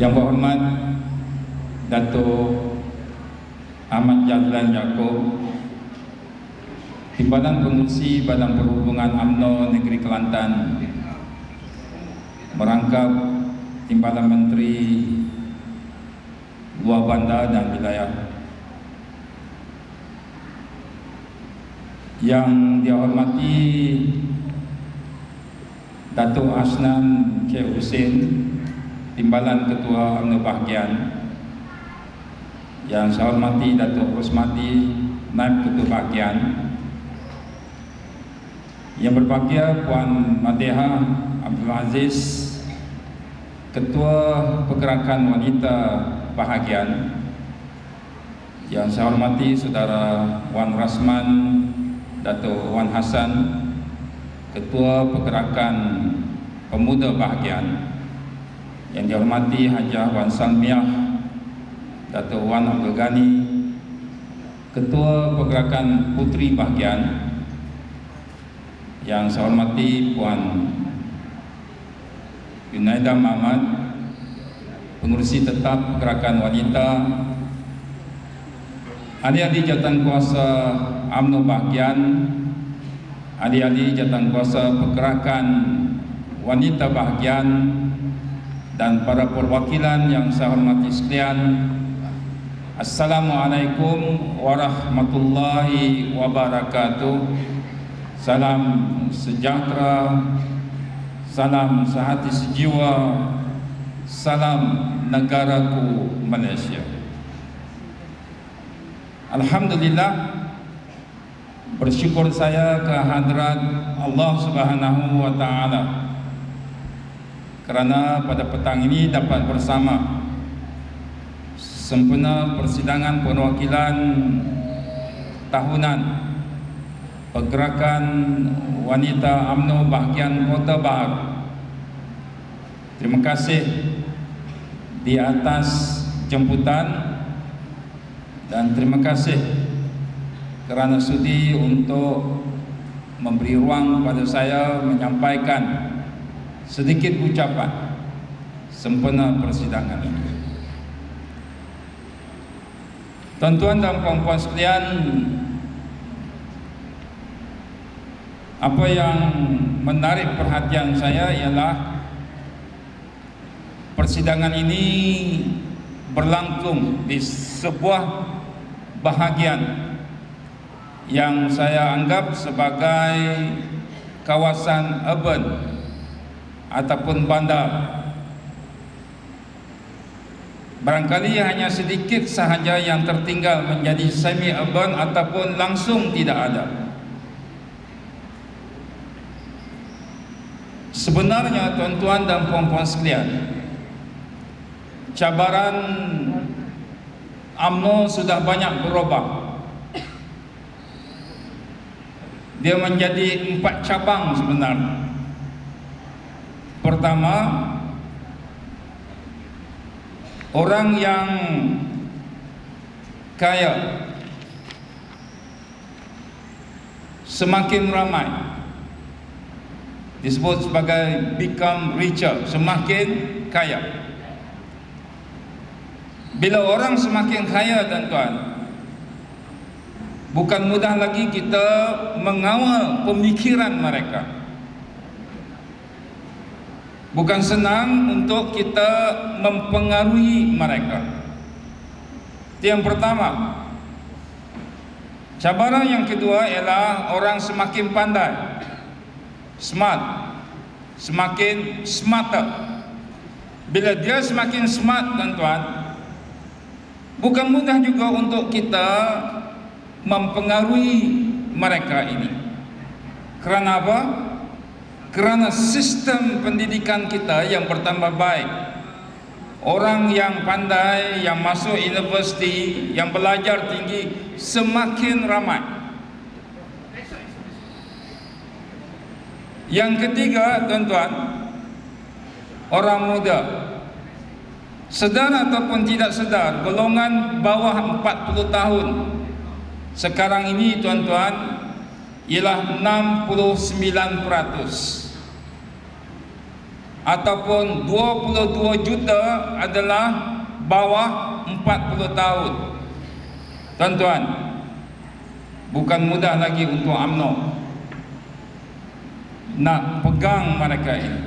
Yang berhormat Datuk Ahmad Jazlan Yaakob Timbalan Pengurusi Badan Perhubungan UMNO Negeri Kelantan merangkap Timbalan Menteri Luar Bandar dan Wilayah. Yang dihormati Datuk Asnan Cik Hussein Timbalan Ketua UMNO Bahagian yang saya hormati Datuk Rosmati Naib Ketua Bahagian yang berbahagia Puan Madeha Abdul Aziz Ketua Pergerakan Wanita Bahagian yang saya hormati Saudara Wan Rasman Datuk Wan Hassan Ketua Pergerakan Pemuda Bahagian yang dihormati Hajah Wan Salmiah Datuk Wan Abdul Ghani Ketua Pergerakan Putri Bahagian yang saya hormati Puan Yunaida Muhammad Pengurusi Tetap Gerakan Wanita Adik-adik jawatan kuasa UMNO Bahagian Adik-adik jawatan kuasa Pergerakan Wanita Bahagian Dan para perwakilan yang saya hormati sekalian Assalamualaikum warahmatullahi wabarakatuh. Salam sejahtera Salam sehati sejiwa Salam negaraku Malaysia. Alhamdulillah Bersyukur saya ke hadrat Allah subhanahu wa ta'ala Kerana pada petang ini dapat bersama Sempena persidangan perwakilan Tahunan Pergerakan Wanita UMNO Bahagian Kota Bahar. Terima kasih di atas jemputan dan terima kasih kerana sudi untuk memberi ruang kepada saya menyampaikan sedikit ucapan sempena persidangan ini. Tuan-tuan dan puan-puan sekalian, apa yang menarik perhatian saya ialah persidangan ini berlangsung di sebuah bahagian yang saya anggap sebagai kawasan urban ataupun bandar. Barangkali hanya sedikit sahaja yang tertinggal menjadi semi urban ataupun langsung tidak ada. Sebenarnya tuan-tuan dan puan-puan sekalian Cabaran UMNO sudah banyak berubah. Dia menjadi empat cabang sebenarnya Pertama Orang yang kaya Semakin ramai disebut sebagai become richer semakin kaya. Bila orang semakin kaya tuan-tuan bukan mudah lagi kita mengawal pemikiran mereka bukan senang untuk kita mempengaruhi mereka. Itu yang pertama. Cabaran yang kedua ialah orang semakin pandai smart semakin smarter. Bila dia semakin smart tuan-tuan bukan mudah juga untuk kita mempengaruhi mereka ini. Kerana apa? Kerana sistem pendidikan kita yang bertambah baik. Orang yang pandai yang masuk universiti yang belajar tinggi semakin ramai. Yang ketiga, tuan-tuan, orang muda. Sedar ataupun tidak sedar, golongan bawah 40 tahun. Sekarang ini tuan-tuan ialah 69%. Ataupun 22 juta adalah bawah 40 tahun. Tuan-tuan, bukan mudah lagi untuk UMNO nak pegang mereka ini.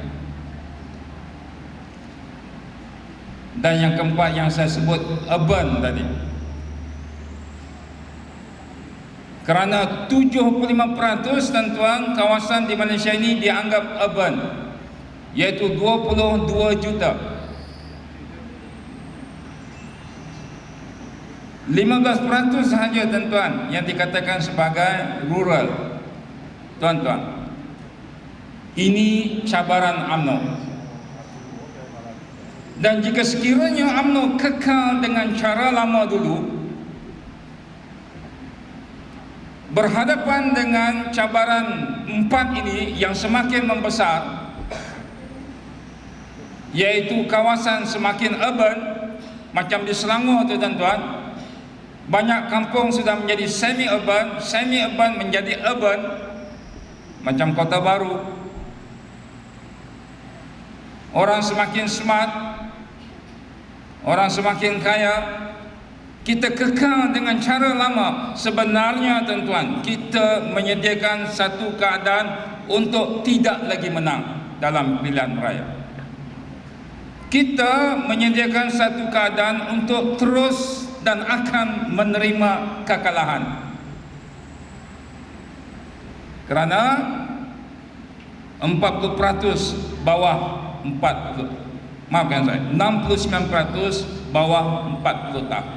Dan yang keempat yang saya sebut urban tadi. Kerana 75% tuan-tuan kawasan di Malaysia ini dianggap urban iaitu 22 juta. 15% sahaja tuan-tuan yang dikatakan sebagai rural. Tuan-tuan ini cabaran UMNO. Dan jika sekiranya UMNO kekal dengan cara lama dulu berhadapan dengan cabaran empat ini yang semakin membesar iaitu kawasan semakin urban macam di Selangor tu tuan-tuan banyak kampung sudah menjadi semi urban semi urban menjadi urban macam kota baru. Orang semakin smart orang semakin kaya kita kekal dengan cara lama. Sebenarnya tuan-tuan kita menyediakan satu keadaan untuk tidak lagi menang dalam pilihan raya kita menyediakan satu keadaan untuk terus dan akan menerima kekalahan. Kerana 40% bawah 40 maafkan saya 69% bawah 40 tahun.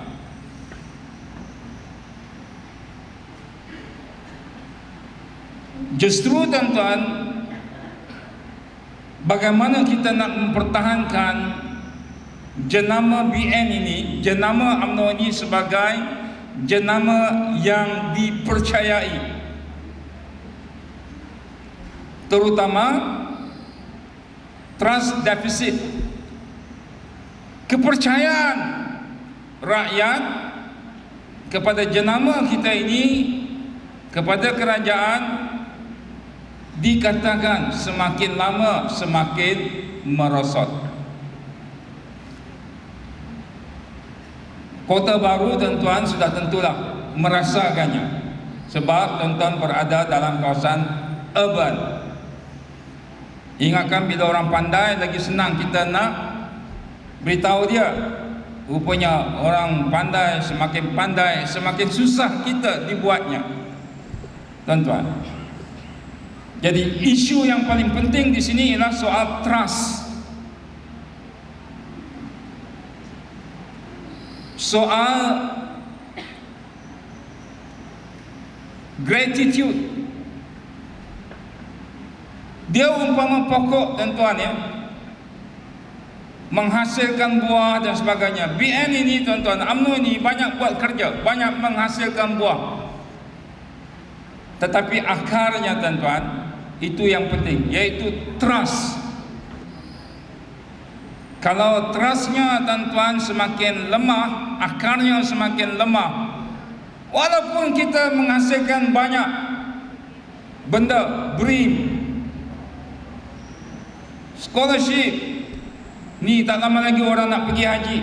Justru tuan-tuan bagaimana kita nak mempertahankan jenama BN ini, jenama UMNO ini sebagai jenama yang dipercayai. Terutama trust deficit. Kepercayaan rakyat kepada jenama kita ini kepada kerajaan dikatakan semakin lama semakin merosot. Kota baru tuan-tuan sudah tentulah merasakannya sebab tuan-tuan berada dalam kawasan urban. Ingatkan bila orang pandai lagi senang kita nak beritahu dia rupanya orang pandai semakin pandai semakin susah kita dibuatnya. Tuan-tuan, jadi isu yang paling penting di sini ialah soal trust. Soal gratitude. Dia umpama pokok tuan-tuan ya. Menghasilkan buah dan sebagainya. BN ini tuan-tuan, UMNO ini banyak buat kerja, banyak menghasilkan buah. Tetapi akarnya tuan-tuan, itu yang penting yaitu trust. Kalau trustnya tuan-tuan semakin lemah akarnya semakin lemah walaupun kita menghasilkan banyak benda BRIM scholarship ni tak lama lagi orang nak pergi haji.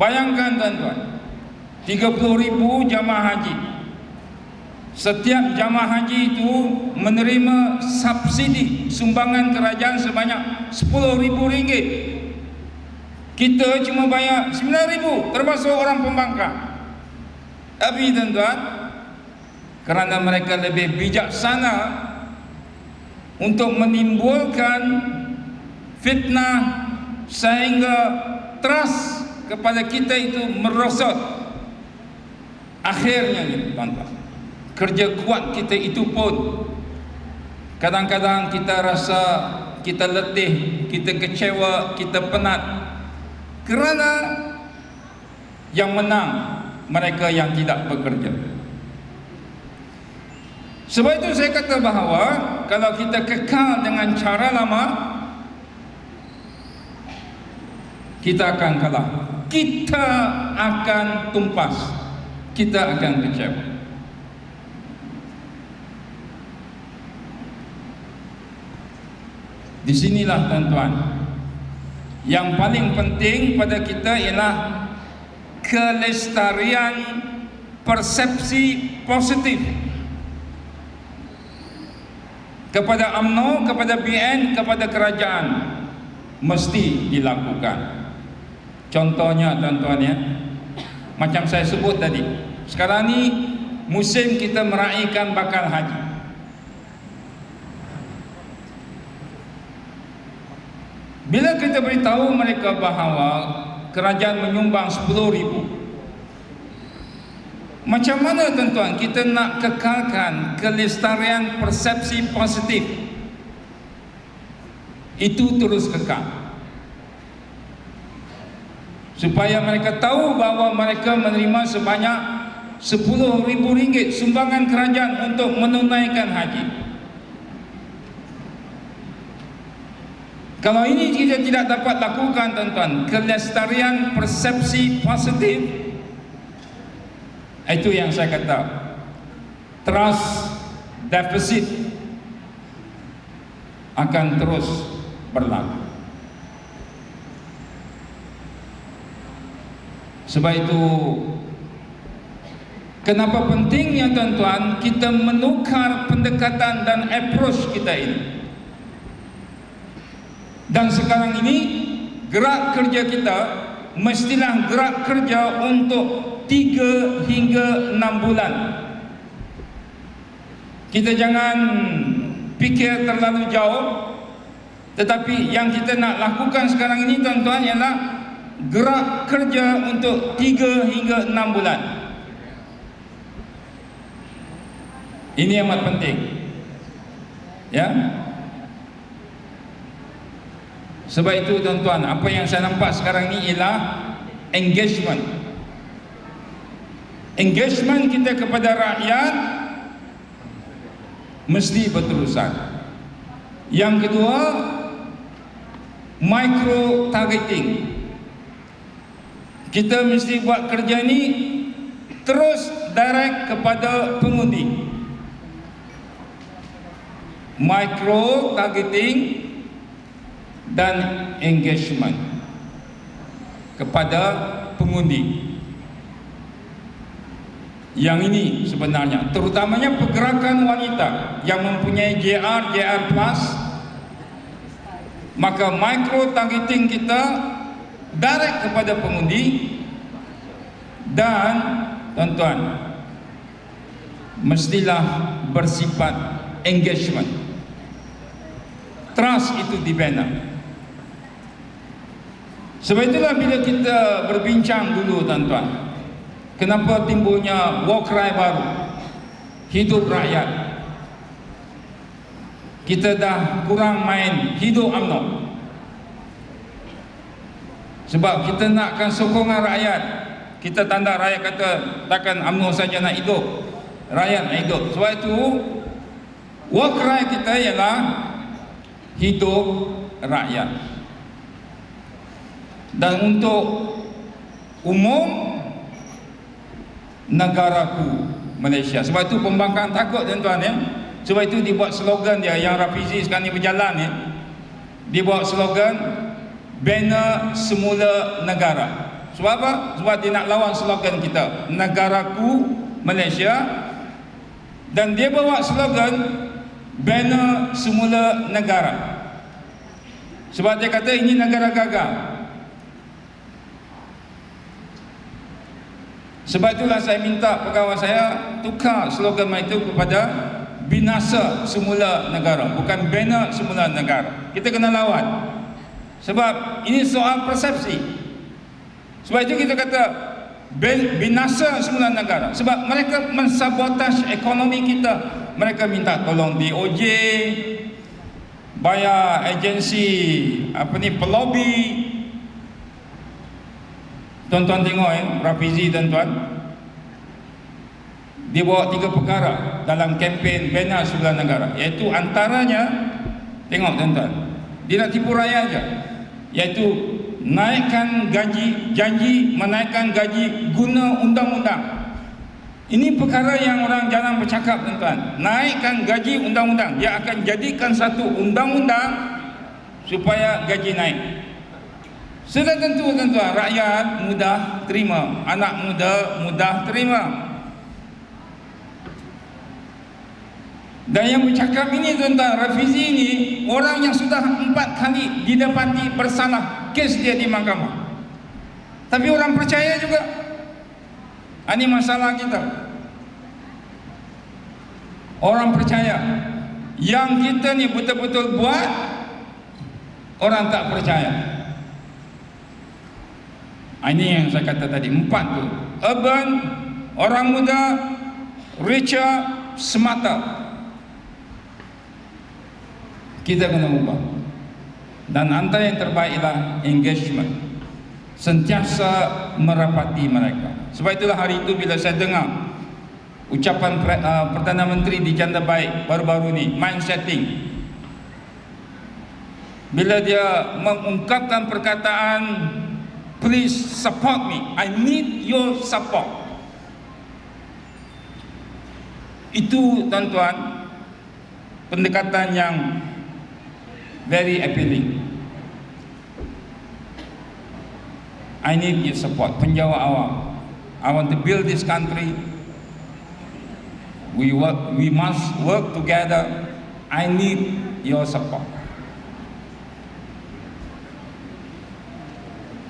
Bayangkan tuan-tuan 30 ribu jamaah haji Setiap jamaah haji itu menerima subsidi sumbangan kerajaan sebanyak RM10,000. Kita cuma bayar RM9,000 termasuk orang pembangkang. Tapi tuan-tuan, kerana mereka lebih bijaksana untuk menimbulkan fitnah sehingga trust kepada kita itu merosot. Akhirnya, tuan-tuan, kerja kuat kita itu pun kadang-kadang kita rasa kita letih, kita kecewa, kita penat kerana yang menang mereka yang tidak bekerja. Sebab itu saya kata bahawa kalau kita kekal dengan cara lama kita akan kalah. Kita akan tumpas. Kita akan kecewa. Di sinilah tuan-tuan. Yang paling penting pada kita ialah kelestarian persepsi positif kepada UMNO, kepada BN, kepada kerajaan mesti dilakukan. Contohnya tuan-tuan ya, macam saya sebut tadi, sekarang ni musim kita meraihkan bakal haji. Bila kita beritahu mereka bahawa kerajaan menyumbang 10 ribu Macam mana tuan-tuan kita nak kekalkan kelestarian persepsi positif? Itu terus kekal. Supaya mereka tahu bahawa mereka menerima sebanyak 10 ribu ringgit sumbangan kerajaan untuk menunaikan haji Kalau ini kita tidak dapat lakukan tuan-tuan Kelestarian persepsi positif Itu yang saya kata. Trust deficit Akan terus berlaku. Sebab itu Kenapa pentingnya tuan-tuan Kita menukar pendekatan dan approach kita ini dan sekarang ini gerak kerja kita mestilah gerak kerja untuk 3 hingga 6 bulan. Kita jangan fikir terlalu jauh tetapi yang kita nak lakukan sekarang ini tuan-tuan ialah gerak kerja untuk 3 hingga 6 bulan. Ini amat penting. Ya. Sebab itu tuan-tuan, apa yang saya nampak sekarang ni ialah engagement. Engagement kita kepada rakyat mesti berterusan. Yang kedua, micro targeting. Kita mesti buat kerja ni terus direct kepada pengundi. Micro targeting dan engagement kepada pengundi. Yang ini sebenarnya terutamanya pergerakan wanita yang mempunyai JR JR plus. Maka micro targeting kita direct kepada pengundi. Dan tuan-tuan mestilah bersifat engagement. Trust itu dibina sebab itulah bila kita berbincang dulu tuan-tuan Kenapa timbulnya war cry baru? Hidup rakyat. Kita dah kurang main hidup UMNO Sebab kita nakkan sokongan rakyat. Kita tanda rakyat kata Takkan UMNO saja nak hidup. Rakyat nak hidup. Sebab itu War cry kita ialah Hidup rakyat dan untuk umum negaraku Malaysia. Sebab itu pembangkang takut tuan-tuan ya. Sebab itu dibuat slogan dia yang Rafizi sekarang ni berjalan ya. Dibuat slogan banner semula negara. Sebab apa? sebab dia nak lawan slogan kita negaraku Malaysia. Dan dia bawa slogan banner semula negara. Sebab dia kata ini negara gagal Sebab itulah saya minta pegawai saya tukar slogan itu kepada binasa semula negara bukan bina semula negara. Kita kena lawan. Sebab ini soal persepsi. Sebab itu kita kata binasa semula negara. Sebab mereka mensabotaj ekonomi kita. Mereka minta tolong DOJ bayar agensi apa ni pelobi Tuan-tuan tengok eh, Rafizi tuan-tuan. Dia bawa tiga perkara Dalam kempen bina sebelah negara. Iaitu antaranya Tengok tuan-tuan. Dia nak tipu raya aja. Iaitu Naikkan gaji Janji menaikkan gaji Guna undang-undang. Ini perkara yang orang jarang bercakap tuan-tuan. Naikkan gaji undang-undang. Dia akan jadikan satu undang-undang supaya gaji naik. Sudah tentu tuan-tuan, rakyat mudah terima, anak muda mudah terima. Dan yang bercakap ini tuan-tuan, Rafizi ini orang yang sudah empat kali didapati bersalah kes dia di mahkamah. Tapi orang percaya juga. Ini masalah kita. Orang percaya. Yang kita ni betul-betul buat, orang tak percaya. Ini yang saya kata tadi, empat tu. Urban, orang muda, richer, semata. Kita kena ubah. Dan antara yang terbaik ialah engagement. Sentiasa merapati mereka. Sebab itulah hari itu bila saya dengar ucapan uh, Perdana Menteri di Janda Baik baru-baru ni, mind setting. Bila dia mengungkapkan perkataan please support me. I need your support. Itu tuan-tuan pendekatan yang very appealing. I need your support. Penjawab awak. I want to build this country. We work. We must work together. I need your support.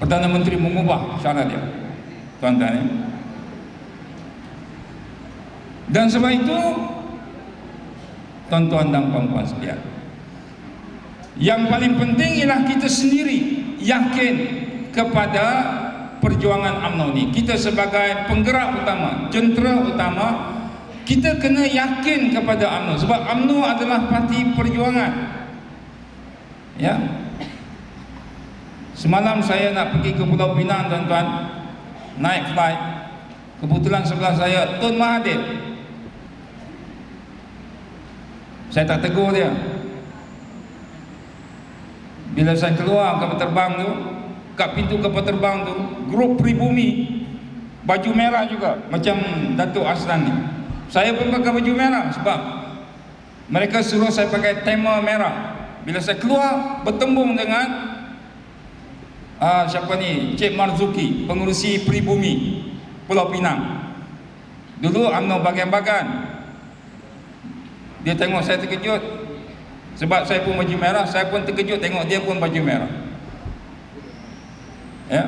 Perdana Menteri mengubah cara dia. Tuan-tuan ya. Dan sebab itu tuan-tuan dan puan-puan sekalian. Yang paling penting ialah kita sendiri yakin kepada perjuangan UMNO ni. Kita sebagai penggerak utama, jentera utama, kita kena yakin kepada UMNO sebab UMNO adalah parti perjuangan. Ya. Semalam saya nak pergi ke Pulau Pinang tuan-tuan. Naik flight. Kebetulan sebelah saya Tun Mahathir. Saya tak tegur dia. Bila saya keluar kapal terbang tu Kat pintu kapal terbang tu Grup pribumi Baju merah juga Macam Datuk Aslan ni. Saya pun pakai baju merah Sebab Mereka suruh saya pakai tema merah. Bila saya keluar Bertembung dengan uh, siapa ni? Cik Marzuki pengurusi pribumi Pulau Pinang. Dulu UMNO bagian-bagian. Dia tengok saya terkejut. Sebab saya pun baju merah saya pun terkejut tengok dia pun baju merah. Ya.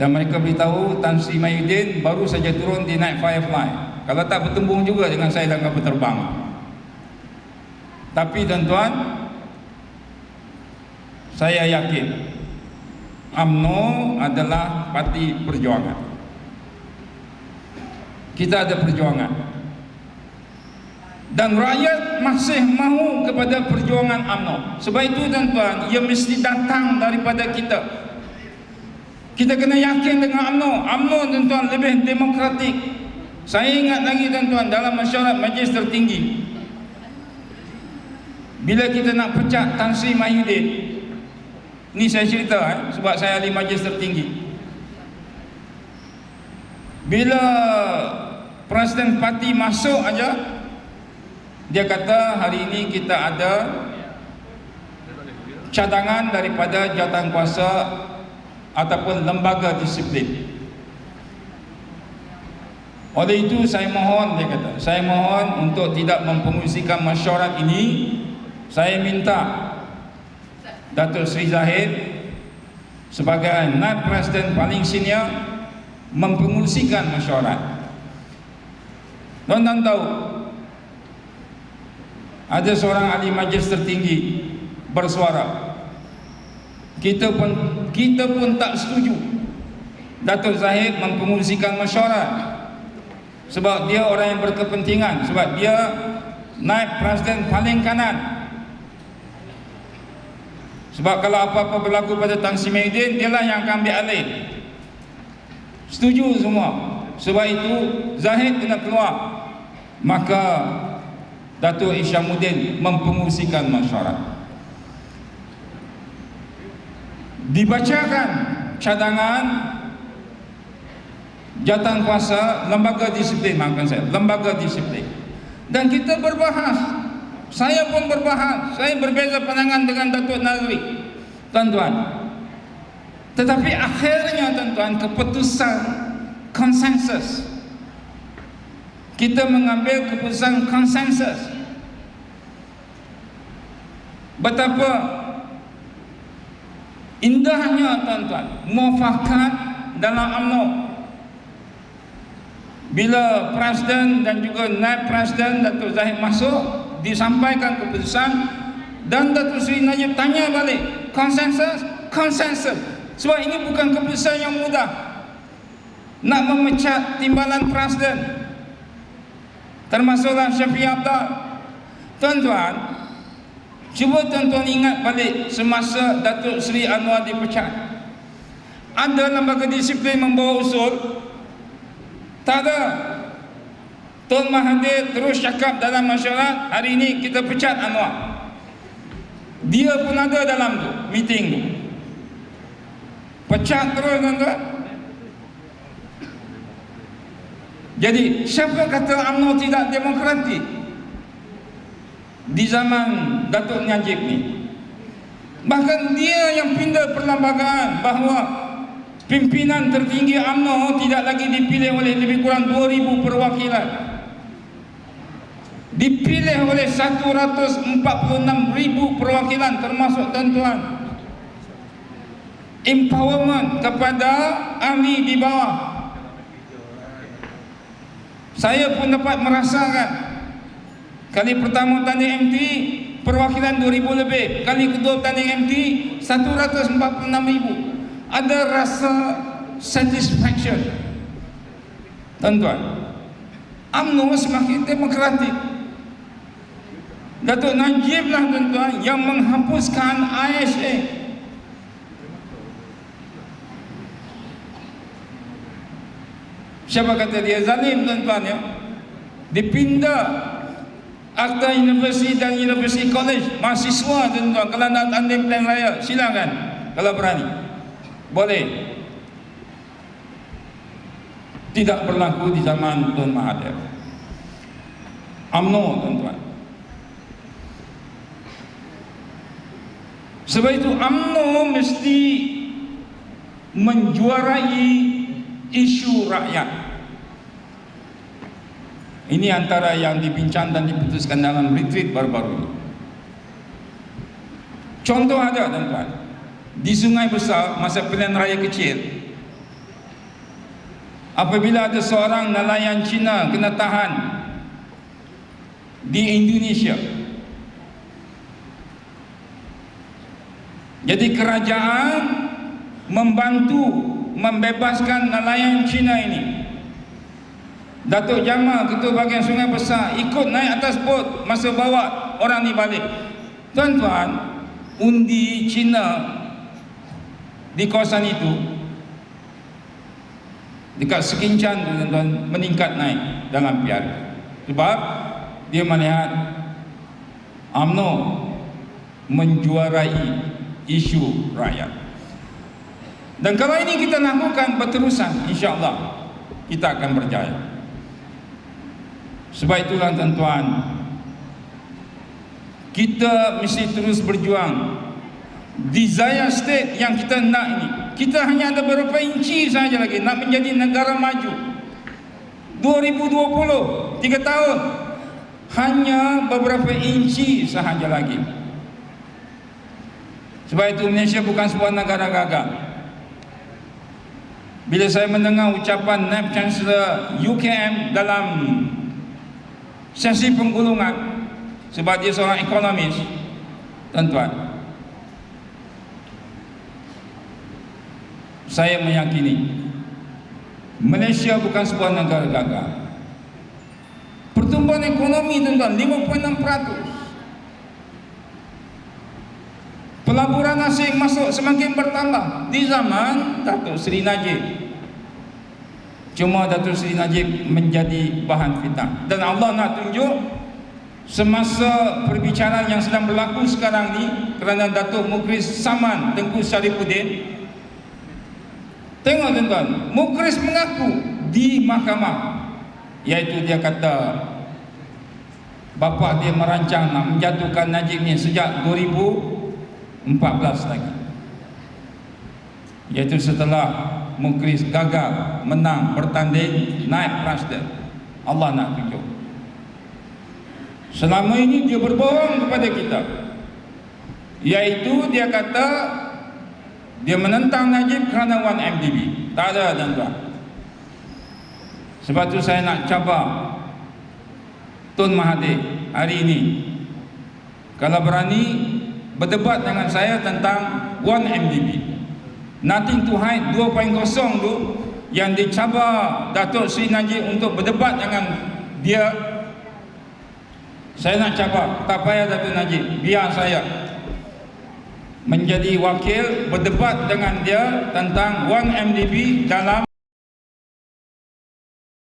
Dan mereka beritahu Tan Sri Mahyudin baru saja turun di Night Firefly. Kalau tak bertembung juga dengan saya dalam kapal terbang. Tapi tuan-tuan saya yakin UMNO adalah parti perjuangan. Kita ada perjuangan. Dan rakyat masih mahu kepada perjuangan UMNO. Sebab itu tuan-tuan, ia mesti datang daripada kita. Kita kena yakin dengan UMNO. UMNO tuan-tuan lebih demokratik. Saya ingat lagi tuan-tuan dalam mesyuarat majlis tertinggi. Bila kita nak pecat Tan Sri Mahyudin, Ni saya cerita eh, sebab saya ahli majlis tertinggi. Bila Presiden Parti masuk aja dia kata hari ini kita ada cadangan daripada jawatan kuasa ataupun lembaga disiplin. Oleh itu saya mohon dia kata, saya mohon untuk tidak mempengusikan mesyuarat ini. Saya minta Datuk Sri Zahid sebagai naib presiden paling senior mempengurusikan mesyuarat. Tuan-tuan tahu ada seorang ahli majlis tertinggi bersuara. Kita pun kita pun tak setuju Datuk Zahid mempengurusikan mesyuarat sebab dia orang yang berkepentingan sebab dia naib presiden paling kanan sebab kalau apa-apa berlaku pada Tan Sri Mahyudin, dialah yang akan ambil alih. Setuju semua. Sebab itu Zahid kena keluar. Maka Datuk Isyamuddin mempengusikan masyarakat. Dibacakan cadangan jatan kuasa lembaga disiplin maafkan saya lembaga disiplin dan kita berbahas Saya pun berbahas, saya berbeza pandangan dengan Datuk Nazri. Tuan-tuan. Tetapi akhirnya tuan-tuan keputusan konsensus. Kita mengambil keputusan konsensus. Betapa indahnya tuan-tuan muafakat dalam UMNO bila Presiden dan juga Naib Presiden Datuk Zahid masuk disampaikan keputusan dan Datuk Seri Najib tanya balik konsensus? Konsensus. Sebab ini bukan keputusan yang mudah nak memecat timbalan Presiden termasuklah Syafiq Abdul. Tuan-tuan cuba tuan-tuan ingat balik semasa Datuk Seri Anwar dipecat. Ada lembaga disiplin membawa usul tak ada. Tuan Mahathir terus cakap dalam masyarakat, hari ini kita pecat Anwar. Dia pun ada dalam tu, meeting tu. Pecat terus tuan-tuan. Jadi, siapa kata UMNO tidak demokratik? Di zaman Datuk Najib ni. Bahkan dia yang pindah perlembagaan bahawa pimpinan tertinggi UMNO tidak lagi dipilih oleh lebih kurang 2000 perwakilan dipilih oleh 146,000 perwakilan termasuk tuan-tuan. Empowerment kepada ahli di bawah. Saya pun dapat merasakan kali pertama tanding MT perwakilan 2000 lebih. Kali kedua tanding MT 146,000 ada rasa satisfaction. Tuan-tuan UMNO semakin demokratik Datuk Najib lah tuan-tuan yang menghapuskan ISA siapa kata dia zalim tuan-tuan ya? Dipindah Akta Universiti dan University College. Mahasiswa tuan-tuan kalau nak tanding plan raya silakan. Kalau berani. Boleh. Tidak berlaku di zaman Tun Mahathir. UMNO tuan-tuan sebab itu UMNO mesti menjuarai isu rakyat. Ini antara yang dibincang dan diputuskan dalam retreat baru-baru ini. Contoh ada tuan-tuan. Di sungai besar masa pilihan raya kecil apabila ada seorang nelayan Cina kena tahan di Indonesia jadi kerajaan membantu membebaskan nelayan Cina ini. Datuk Jamal ketua bagian sungai besar ikut naik atas bot masa bawa orang ni balik. Tuan-tuan undi Cina di kawasan itu dekat sekincan tuan-tuan meningkat naik dalam piar sebab dia melihat UMNO menjuarai isu rakyat. Dan kalau ini kita lakukan berterusan insyaAllah kita akan berjaya. Sebab itulah tuan-tuan kita mesti terus berjuang. Desire state yang kita nak ini kita hanya ada beberapa inci saja lagi nak menjadi negara maju. 2020 3 tahun hanya beberapa inci sahaja lagi sebab itu Malaysia bukan sebuah negara gagah bila saya mendengar ucapan Naib Chancellor UKM dalam sesi penggulungan sebab dia seorang ekonomis tuan-tuan saya meyakini Malaysia bukan sebuah negara gagal pertumbuhan ekonomi tuan-tuan 5.6% pelaburan asing masuk semakin bertambah. Di zaman Datuk Seri Najib. Cuma Datuk Seri Najib menjadi bahan fitnah. Dan Allah nak tunjuk semasa perbicaraan yang sedang berlaku sekarang ni kerana Datuk Mukris Saman Tengku Syarifuddin Tengok tuan-tuan, Mukris mengaku di mahkamah iaitu dia kata bapa dia merancang nak menjatuhkan Najib ni sejak 2014 lagi. Iaitu setelah Mukris gagal menang bertanding naik Prasda Allah nak tunjuk. Selama ini dia berbohong kepada kita. Iaitu dia kata dia menentang Najib kerana 1MDB tak ada dan tuan sebab tu saya nak cabar Tun Mahathir hari ini. Kalau berani berdebat dengan saya tentang 1MDB Nothing to hide 2.0 tu yang dicabar Datuk Sri Najib untuk berdebat dengan dia. Saya nak cabar tak payah Datuk Najib biar saya. Menjadi wakil berdebat dengan dia tentang 1MDB dalam